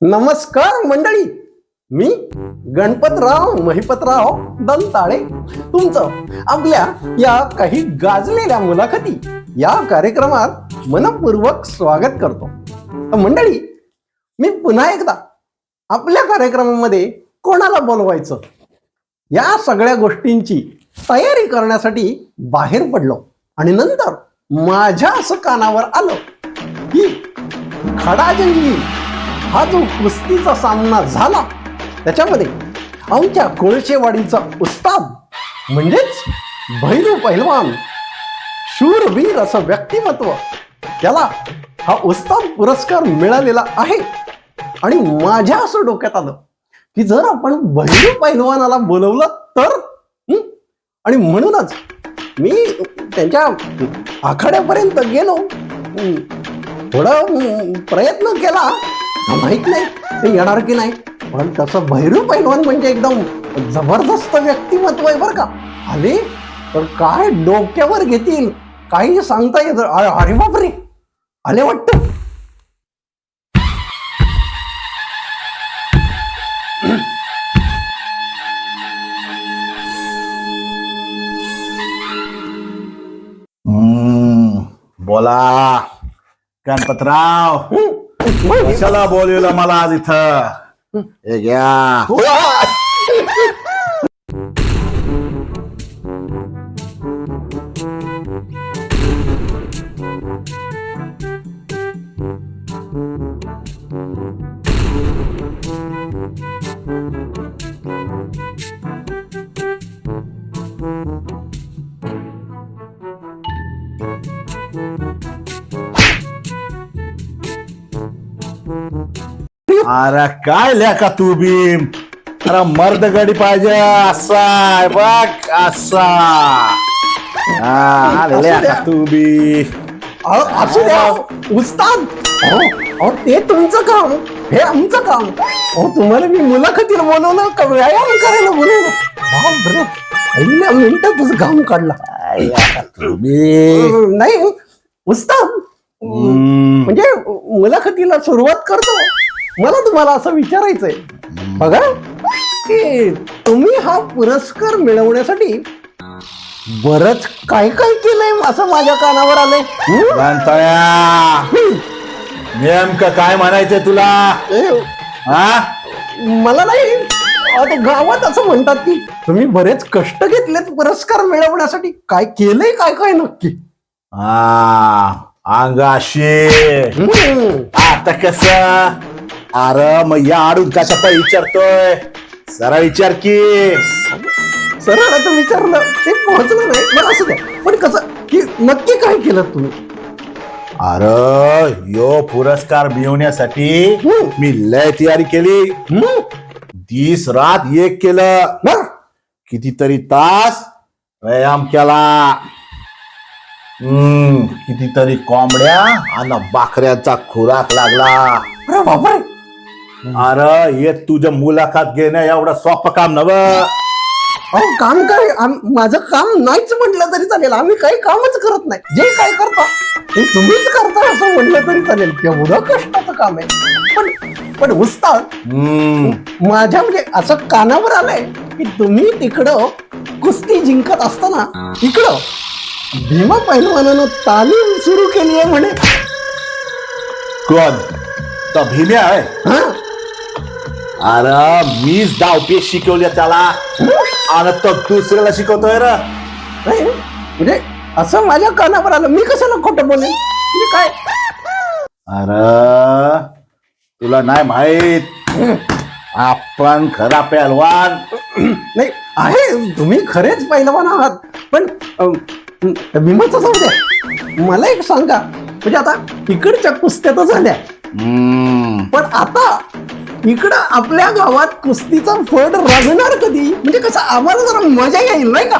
नमस्कार मंडळी. मी गणपतराव महिपतराव दंताळे. तुमचं आपल्या या काही गाजलेल्या मुलाखती या कार्यक्रमात मनपूर्वक स्वागत करतो. तर मंडळी मी पुन्हा एकदा आपल्या कार्यक्रमामध्ये कोणाला बोलवायचं? या सगळ्या गोष्टींची तयारी करण्यासाठी बाहेर पडलो आणि नंतर माझ्या असं कानावर आलं की खडाजंगी हा जो कुस्तीचा सामना झाला त्याच्यामध्ये आमच्या कोळशेवाडीचा उस्ताद म्हणजेच भैरू पहिलवान शूरवीर असं व्यक्तिमत्व त्याला हा उस्ताद पुरस्कार मिळालेला आहे. आणि माझ्या असं डोक्यात आलं की जर आपण भैरू पैलवानाला बोलवलं तर आणि म्हणूनच मी त्यांच्या आखाड्यापर्यंत गेलो थोडा प्रयत्न केला माहीत नाही. ते येणार की नाही? पण तसं भैरू पैलवान म्हणजे एकदम जबरदस्त व्यक्तिमत्व आहे बरं का. आले तर काय डोक्यावर घेतील काही सांगता येत अरे बापरे. आले वाटतं. बोला. गणपतराव. कशाला बोलवलं मला आज इथं? हे घ्या. अरे काय लेका तू बी? अरे मर्द गडी पाहिजे असा आहे बघ असा. हा. तू बी. अहो, असू द्या. उस्ताद. अहो अहो, ते तुमचं काम. हे आमचं काम. अहो तुम्हाला मी मुलाखतीला बोलवलं का व्यायाम करायला बोलवलं. बापरे पहिल्या मिनिटातच घाम काढला. काय लेका तू बी? नाही उस्ताद. म्हणजे मुलाखतीला सुरुवात करतो. मला तुम्हाला असं विचारायचंय. बघा. की तुम्ही हा पुरस्कार मिळवण्यासाठी बरंच काय काय केलंय असं माझ्या कानावर आलंय? हं? गणतळ्या नेमकं काय म्हणायचंय तुला? ए, हा? मला नाही. अहो, ते गावात असं म्हणतात की तुम्ही बरेच कष्ट घेतलेत पुरस्कार मिळवण्यासाठी. काय केलंय काय काय नक्की? हा अंगाशी हं. आता कस? अरे मग या आडून कशा विचारतोय. सरळ विचार की. सरळ आता विचारलं ते पोहोचलं नाही. बरं असं द्या पण कसं की नक्की काय केलं तुम्ही? अरे यो पुरस्कार मिळवण्यासाठी हं. मी लय तयारी केली? दिस रात एक केलं. बरं. कितीतरी तास व्यायाम केला. हम्म कितीतरी कोंबड्या आणि बाकऱ्याचा खुराक लागला. अरे बापरे. अरे हे तुझं मुलाखत घेणं एवढं सोपं काम नव अहो काम काय? आम- माझं काम नाहीच म्हटलं तरी चालेल. आम्ही काही कामच करत नाही. जे काय करता ते तुम्हीच करता असं म्हटलं तरी चालेल. केवढं कष्टाचं काम आहे. पण पण उस्ताद माझ्या म्हणजे असं कानावर आलंय की तुम्ही तिकडं कुस्ती जिंकत असताना इकडं भीमा पैलवानानं तालीम सुरू केली आहे म्हणे. कोण? तो भीम्या आहे? हा? अरे मीच धावते शिकवल्या त्याला आणि तो दुसऱ्याला शिकवतोय र म्हणजे असं माझ्या कानावर आलं मी कशाला खोटं बोलेन म्हणजे काय अरे तुला नाही माहीत आपण खरा पहलवान नाही आहे तुम्ही खरेच पैलवान आहात पण भीमाचं जाऊ द्या मला एक सांगा म्हणजे आता इकडच्या कुस्त्या तर झाल्या पण आता इकडं आपल्या गावात कुस्तीचा फड रंगणार कधी? म्हणजे कसं आम्हाला जरा मजा येईल नाही का?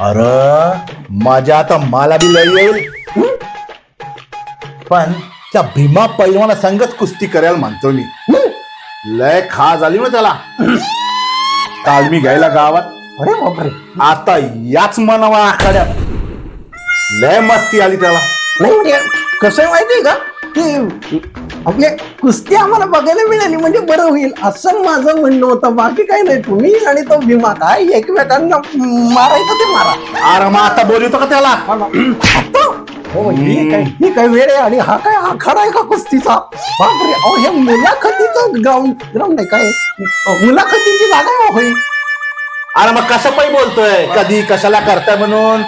अरे मजा आता मला बी लय येईल. हं? पण त्या भीमा पैलवाना संगत कुस्ती करायला म्हणतो मी. हं? लय खा झाली ना त्याला. काल मी घ्यायला गावात. अरे बापरे. आता याच मनावा आखाड्यात. लय मस्ती आली त्याला. नाही म्हणजे कसं आहे माहितीये का? की आपले कुस्ती आम्हाला बघायला मिळाली म्हणजे बरं होईल. असं माझं म्हणणं होतं. बाकी काही नाही तुम्ही आणि तो भीमा काय एकमेकांना मारायचं ते मारा. अरे मग आता बोलवतो का त्याला? आता? हो ही काय ही काय वेळ आहे आणि हा काय आखाडा आहे का कुस्तीचा? बापरे अहो हे मुलाखतीचं ग्राउंड ग्राउंड आहे काय? मुलाखतीची जागा आहे हो ही. अरे मग कसं पाई बोलतोय? कधी कशाला करताय म्हणून?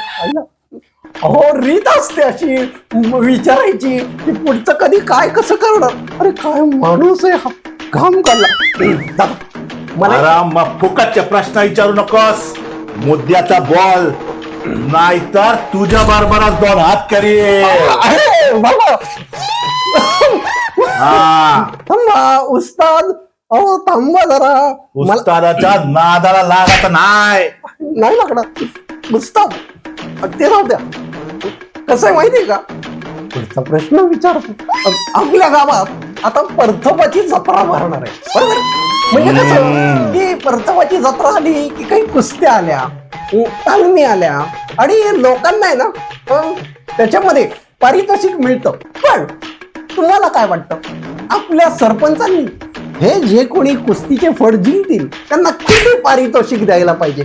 अहो रीत असते अशी. विचारायची की पुढचं कधी काय कसं करणार? अरे काय माणूस आहे हा. घाम काढला मला मग फुकटचे प्रश्न विचारू नकोस. मुद्द्याचा बॉल. नाहीतर तुझ्या बरोबरच दोन हात करी अरे बाबा. हा. थांबा उस्ताद. अहो थांबा जरा. मला उस्तादाच्या नादाला लागायचं नाही. नाही लागणार. उस्ताद ते राहू द्या. कसं आहे माहितीये का? पुढचा प्रश्न विचारतो. आपल्या गावात आता परथपाची जत्रा भरणार आहे. बरोबर? म्हणजे कसं की परथपाची जत्रा आली की काही कुस्त्या आल्या तालमी आल्या आणि लोकांना आहे ना त्याच्यामध्ये पारितोषिक मिळतं. पण तुम्हाला काय वाटतं? आपल्या सरपंचांनी हे जे कोणी कुस्तीचे फळ जिंकतील त्यांना किती पारितोषिक द्यायला पाहिजे?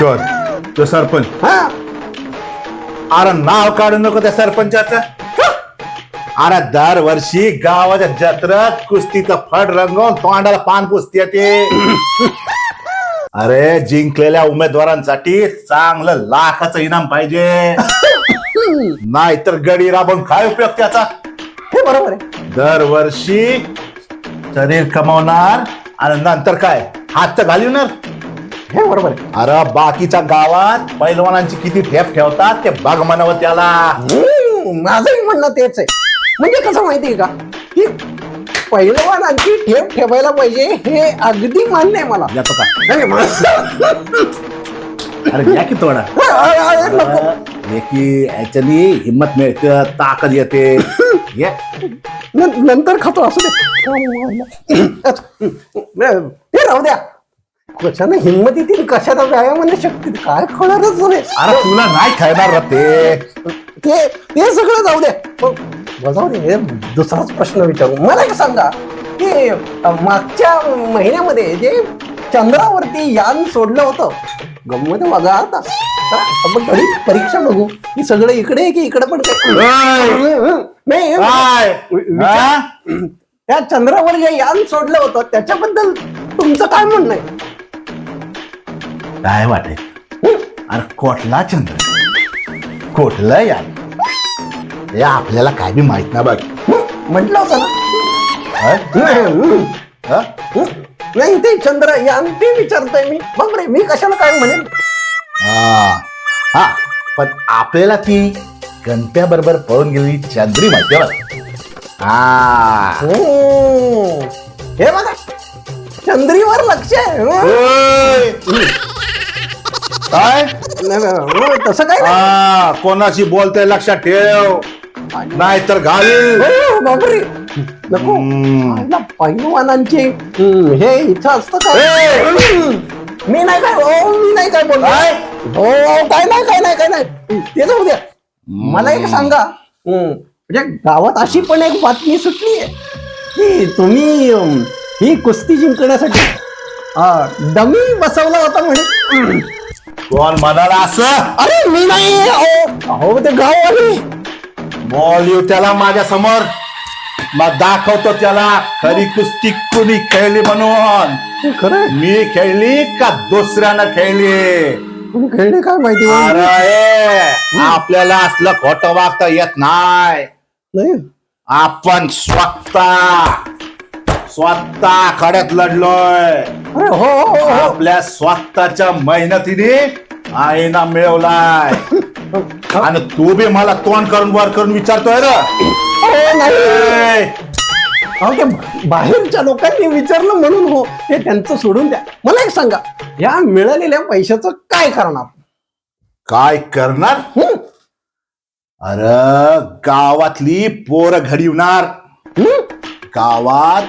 कर. सरपंच. हा. अरे नाव काढू नको त्या सरपंचाचं. अरे दरवर्षी गावाच्या जत्रेत कुस्तीचं फड रंगवून तोंडाला पान कुस्ती येते अरे जिंकलेल्या उमेदवारांसाठी चांगलं लाखाचं इनाम पाहिजे. नाहीतर गडी राबून काय उपयोग त्याचा? हे बरोबर आहे. दरवर्षी शरीर कमावणार आणि नंतर काय? हात तर घालवणार हे बरोबर आहे. अरे बाकीच्या गावात पैलवानांची किती ठेप ठेवतात ते बघ म्हणावं त्याला. हम्म, माझंही म्हणणं तेच आहे. म्हणजे कसं माहितीये का? की पैलवानांची ठेप ठेवायला पाहिजे हे अगदी मान्य आहे मला. येतो का नाही, अरे या की थोडा अरे, अरे, नको. की ऍक्च्युली हिंमत मिळते ताकद येते. न- नंतर खातो असू दे. हे राहू द्या. कशाने हिंमत येतील कशाला व्यायामाने शक्ती? काय कळणारच नाही. अरे तुला नाही खायणार रे ते. ते ते सगळं जाऊ दे. पण मग जाऊ दे. हे दुसराच प्रश्न विचारू. मला एक सांगा. की अं, मागच्या महिन्यामध्ये जे चंद्रावरती यान सोडलं होतं गमत बघा आता. हा, आपण परीक्षा बघू. की सगळं इकडे आहे की इकडे पण काय ओय! नाही काय? हा? त्या चंद्रावर जे यान सोडलं होतं त्याच्याबद्दल तुमचं काय म्हणणं आहे? काय वाटेल अरे कोटला चंद्र कोटलं या हे आपल्याला काय बी माहीत नाही बघ म्हटलं होतं ना हा? नाही, हम्म. हा? नाही ते ते विचारतोय मी बापरे मी कशाला काय म्हणेन हा हा पण आपल्याला ती गणप्या बरोबर पळून गेलेली चंद्री माहिती बघ. हा. हे बघा चंद्रीवर लक्ष आहे! काय नाही, नाही, नाही, तसं काय नाही. हा कोणाशी बोलतोय लक्षात ठेव नाहीतर घाल हो, बापरे नको हम्म. आईला पैलवानांचे हम्म, हे इथं असतं ए! हम्म. मी नाही काय हो मी नाही काय बोललो काय? हो काय नाही काय नाही काय नाही ते जाऊ द्या मला एक सांगा हम्म, म्हणजे गावात अशी पण एक बातमी सुटली आहे की तुम्ही अम, ही कुस्ती जिंकण्यासाठी डमी बसवला होता म्हणे. कोण म्हणाला असं? अरे मी नाही. अहो अहो ते गाववाले. बोल येऊ त्याला माझ्यासमोर. मग दाखवतो त्याला. खरी कुस्ती कुणी खेळली म्हणून. खरं. मी खेळली का दुसऱ्यानं खेळली? कोणी खेळणे काय माहिती बा? अरे ए, आपल्याला असलं खोटं वागता येत नाही. नाही? आपण स्वतः स्वतः खड्यात लढलोय. अरे हो हो हो, हो. आपल्या स्वतःच्या मेहनतीने आईना मिळवलाय. आणि तू बी मला तोंड करून वर करून विचारतोय र अरे नाही. ए, अहो ते बाहेरच्या लोकांनी विचारलं म्हणून हो ते त्यांचं सोडून द्या. मला एक सांगा या मिळालेल्या पैशाचं काय करणार? काय करणार? हं? अरे गावातली पोरं घडवणार हं? गावात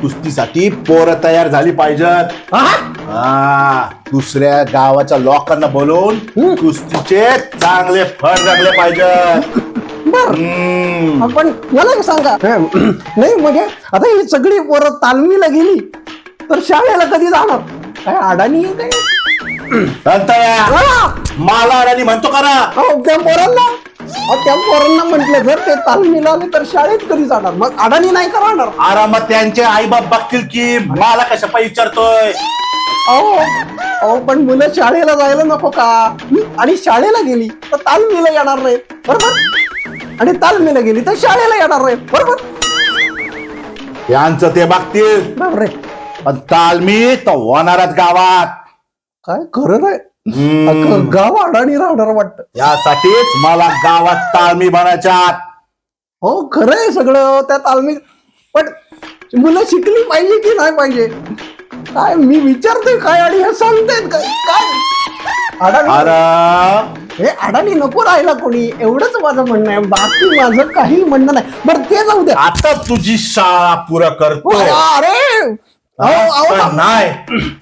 कुस्तीसाठी पोरं तयार झाली पाहिजेत. हा? दुसऱ्या गावाच्या लोकांना बोलवून कुस्तीचे चांगले फळ लागले पाहिजेत. बर. हम्म. आपण मला एक सांगा. नाही म्हणजे आता ही सगळी पोरं तालमीला गेली तर शाळेला कधी जाणार? काय अडाणी आहे काय? दंतया, हा, मला आणि म्हणतो करा. अहो, त्या पोरांना? अहो, त्या पोरांना म्हटलं जर ते तालमीला आले तर शाळेत कधी जाणार? मग अडाणी नाही का राहणार? आरामात त्यांचे आई बाप बघतील की मला कशा पाहिजे विचारतोय अहो अहो पण मुलं शाळेला जायला नको का? हं? आणि शाळेला गेली तर तालमीला येणार नाही बरोबर? आणि तालमीला गेली तर शाळेला येणार नाही बरोबर? यांचं ते बघतील. बरोबर आहे पण तालमी तर होणारच गावात. काय? खरं नाही. अख्खं गाव अडाणी राहणार वाटतं. यासाठीच मला गावात तालमी बनायच्यात. हो खरं आहे सगळं. त्या तालमी पण मुलं शिकली पाहिजे की नाही पाहिजे? काय मी विचारते काय आणि हे सांगतायत काय काय? अडाणी हे अडाणी नको राहिला कोणी. एवढंच माझं म्हणणं आहे. बाकी माझं काही म्हणणं नाही. बरं ते जाऊ द्या आता तुझी शाळा पुरा करतो हो, अरे अहो, अहो, नाही.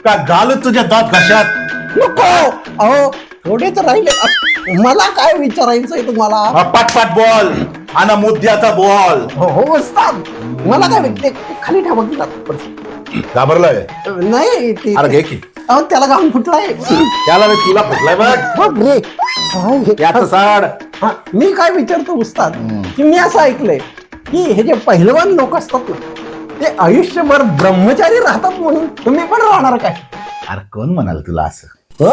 का घाल तुझ्या दात घशात? नको. अहो थोडे तर राहिले. मला काय विचारायचंय तुम्हाला? हा, पटपट बोल. आणि मुद्द्याचा बोल. हो हो उस्ताद. मला काय ते- खाली ठेवा की जात. घाबरलाय? नाही ते अरे घे की. अहो त्याला घाम फुटलाय. त्याला रे तुला फुटलाय बघ. बापरे. काय हे? याचं साड. हा, मी काय विचारतो उस्ताद? की मी असं ऐकलंय की हे जे पहिलवान लोक असतात ना ते आयुष्यभर ब्रह्मचारी राहतात म्हणून तुम्ही पण राहणार काय अरे कोण म्हणाल तुला असं हो?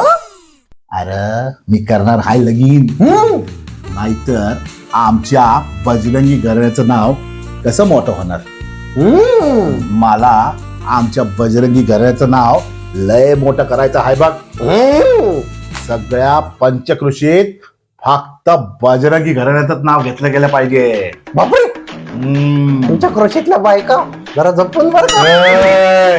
अरे मी करणार हाय लगीन हम्म. नाहीतर आमच्या बजरंगी घराण्याचं नाव कसं मोठं होणार हम्म. मला आमच्या बजरंगी घराण्याचं नाव लय मोठं करायचं आहे बघ हम्म. सगळ्या पंचकृषीत फक्त बजरंगी घराण्याचं नाव घेतलं गेलं पाहिजे बापरे हम्म. तुमच्या कृषीतल्या बायका जरा जपून बर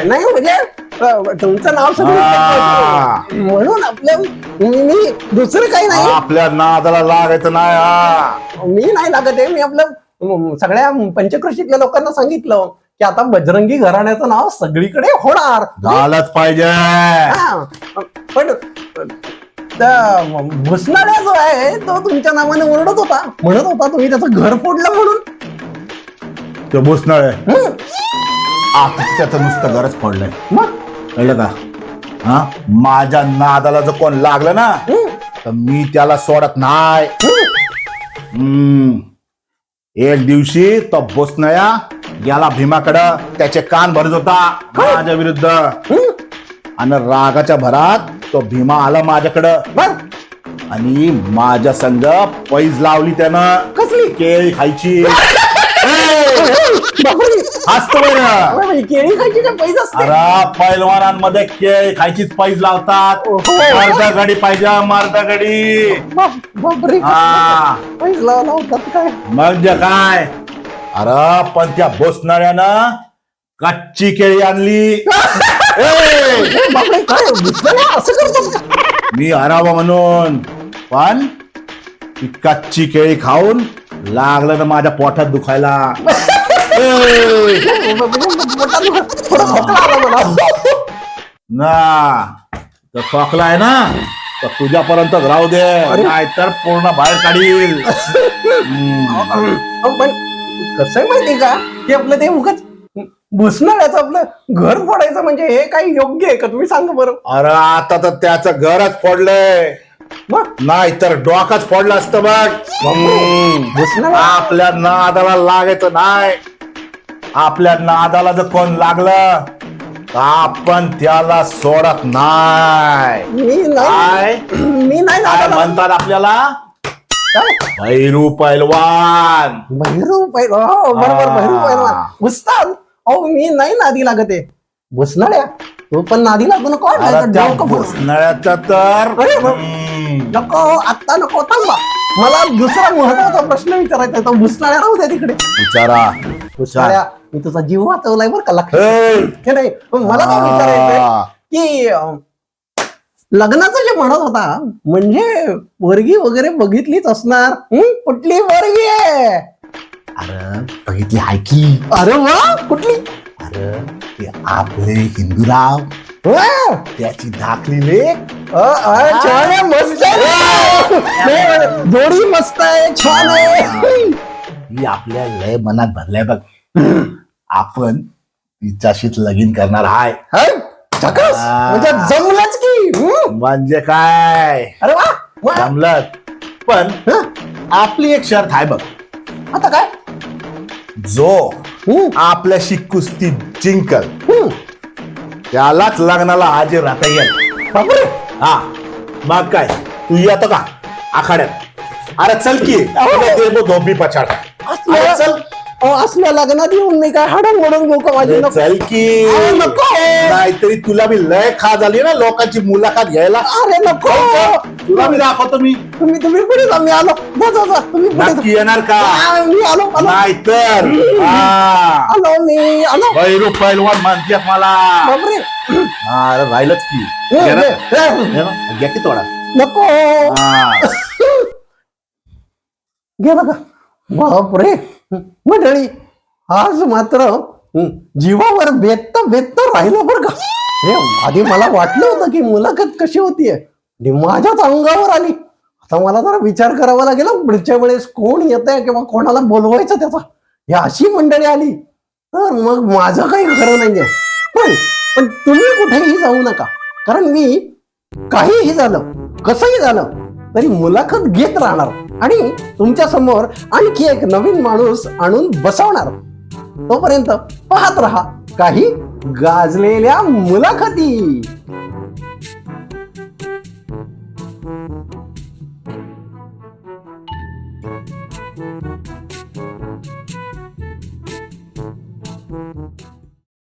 नाही म्हणजे अ, तुमचं नाव सगळं हा. म्हणून आपल्या मी मी दुसरं काही नाही. आपल्या नादाला लागायचं नाही हा. मी नाही लागत आहे. मी आपलं म, सगळ्या पंचकृषीतल्या लोकांना सांगितलं की आता बजरंगी घराण्याचं नाव सगळीकडे होणार. झालंच पाहिजे. हा, पण त्या भुसनाळ्या जो आहे तो तुमच्या नावाने ओरडत होता. म्हणत होता तुम्ही त्याचं घर फोडलं म्हणून. ते भुसनळ आहे. आता त्याचं नुसतं गरज पडलंय. कळलं का? हा? माझ्या नादाला जर कोण लागलं ना तर मी त्याला सोडत नाही. हम्म. एक दिवशी तो भुसनया गेला भीमाकडं त्याचे कान भरत होता माझ्या विरुद्ध. आणि रागाच्या भरात तो भीमा आला माझ्याकडं. आणि माझ्या संग पैज लावली त्यानं. कसली? केळी खायची. बरं. बाई, केळी खायची का पैसे असते. अरे पैलवानांमध्ये केळी खायचीच पैज लावतात. ओहो. मर्दा गडी पाहिजे मर्दा गडी बाप- बापरे. हा. पैसे लावला होतात काय? म्हणजे काय? अरे पण त्या बोसणाऱ्यानं कच्ची केळी आणली. ए, ए, बापरे काय? भुसनाळ्या असं करतात का? मी हरावा म्हणून. पण ती कच्ची केळी खाऊन लागलं ना माझ्या पोटात दुखायला. ना तर खोकला आहे ना तर तुझ्यापर्यंत राहू दे नाहीतर पूर्ण बाहेर काढील. पण कसं आहे माहितीये का? की आपलं ते उगाच भुसनाळ्याचं आपलं घर फोडायचं म्हणजे हे काही योग्य आहे का? तुम्ही सांगा बरं. अरे आता तर त्याचं घरच फोडलंय. मग? नाहीतर डोकाच फोडलं असतं बघ. भुसनाळ्या आपल्या नादाला लागायचं नाही. आपल्या नादाला जर कोण लागलं आपण त्याला सोडत नाही. मी नाही. मी नाही काय नादाला- म्हणतात आपल्याला? काय? भैरू पैलवान. भैरू पैलवान. हो बरोबर. भैरू पैलवान. उस्ताद अहो मी नाही नादी लागत आहे. तू पण नादी लागू नको नाहीतर त्या डोकं फोड. भुसनळ्याचं तर अरे बाप. हम्म. नको आत्ता नको थांबा मला दुसरा महत्त्वाचा प्रश्न विचारायचा आहे तो भुसनाळ्या राहू द्या तिकडे विचारा भुसनाळ्या मी तुझा जीव वाचवलाय बरं का लक्ष हे. हे नाही पण मला काय विचारायचंय हा. की अं, लग्नाचं जे म्हणत होता म्हणजे वर्गी वगैरे बघितलीच असणार हं? कुठली वर्गी आहे अरे बघितली हाय की अरे वा कुठली अगं, ते आपले हिंदूराव. वा! त्याची धाकली लेख अ, अ, छान आहे मस्त आहे. नाही, जोडी मस्त आहे छान आहे. ही आपल्या लय मनात भरलंय बघ. आपण तिच्याशीच लगीन करणार हाय हाय, झकास. म्हणजे जमलंच की. हम्म. म्हणजे काय? अरे वा वा. जमलं पण हं? आपली एक शर्त आहे बघ. आता काय? जो आपल्याशी कुस्ती जिंकल. त्यालाच लग्नाला हजर राहता येईल. बापरे. हा. मग काय? तू येतो का? आखाड्यात. अरे चल की. धोबी पछाड. चल. असल्या लग्नात येऊन मी काय हाडून मोडून घेऊ का माझी नको? चल की. नको. नाहीतरी तुला मी लय खा झाली ना लोकांची मुलाखत घ्यायला. अरे नको. तुला मी दाखवतो मी. तुम्ही तुम्ही पुढे जा मी आलो. जा जा जा. तुम्ही पुढे जा. नक्की येणार का? आ, मी आलो आलो. नाहीतर. हा. आलो मी आलो. बैरू पैलवान म्हणतात मला. बापरे. हा अरे राहिलंच की. हे, घे ना. हे, हे. घे ना. घ्या की थोडा. नको. हा. घे बघा. बापरे. मंडळी आज मात्र जीवावर बेत्त बेत्त राहिलं बरं का? हे आधी मला वाटलं होतं की मुलाखत कशी होतीये माझ्याच अंगावर आली. आता मला जरा विचार करावा लागेल पुढच्या वेळेस कोण येत आहे किंवा कोणाला बोलवायचं त्याचा? ही अशी मंडळी आली. तर मग माझं काही खरं नाहीये. पण पण तुम्ही कुठेही जाऊ नका. कारण मी काहीही झालं कसंही झालं तरी मुलाखत घेत राहणार. आणि तुमच्यासमोर आणखी एक नवीन माणूस आणून बसवणार. तोपर्यंत पाहत राहा काही गाजलेल्या मुलाखती.